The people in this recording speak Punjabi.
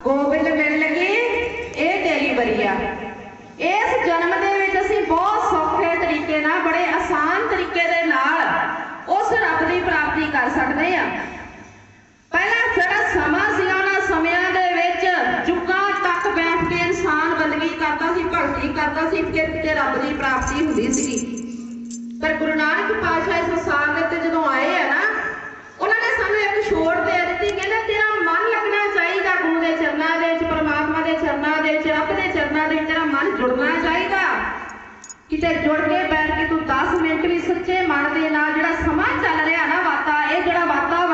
ਗੋਬਿੰਦ ਮਿਲਣ ਲੱਗੀ, ਇਹ ਤੇਰੀ ਬਰੀਆ ਇਸ ਜਨਮ ਦੇ ਵਿੱਚ ਅਸੀਂ ਬਹੁਤ ਸੌਖੇ ਤਰੀਕੇ ਨਾਲ, ਬੜੇ ਆਸਾਨ ਤਰੀਕੇ ਦੇ ਨਾਲ ਉਸ ਰੱਬ ਦੀ ਪ੍ਰਾਪਤੀ ਕਰ ਸਕਦੇ ਆ। ਪਹਿਲਾਂ ਜਿਹੜਾ ਸਮਾਂ ਸੀ ਉਹਨਾਂ ਸਮਿਆਂ ਦੇ ਵਿੱਚ, ਜੁਗਾ ਤੱਕ ਬੈਠ ਕੇ ਇਨਸਾਨ ਬੰਦਗੀ ਕਰਦਾ ਸੀ, ਭਗਤੀ ਕਰਦਾ ਸੀ, ਫਿਰ ਕਿਤੇ ਰੱਬ ਦੀ ਪ੍ਰਾਪਤੀ ਹੁੰਦੀ ਸੀ ਪਰ ਗੁਰੂ ਨਾਨਕ ਪਾਤਸ਼ਾਹ ਇਸ ਸੰਸਾਰ ਜੁੜਨਾ ਚਾਹੀਦਾ। ਕਿਤੇ ਜੁੜ ਕੇ ਬੈਠ ਕੇ ਤੂੰ 10 ਮਿੰਟ ਵੀ ਸੱਚੇ ਮਨ ਦੇ ਨਾਲ ਜਿਹੜਾ ਸਮਾਂ ਚੱਲ ਰਿਹਾ ਨਾ ਵਾਤਾ, ਇਹ ਜਿਹੜਾ ਵਾਤਾ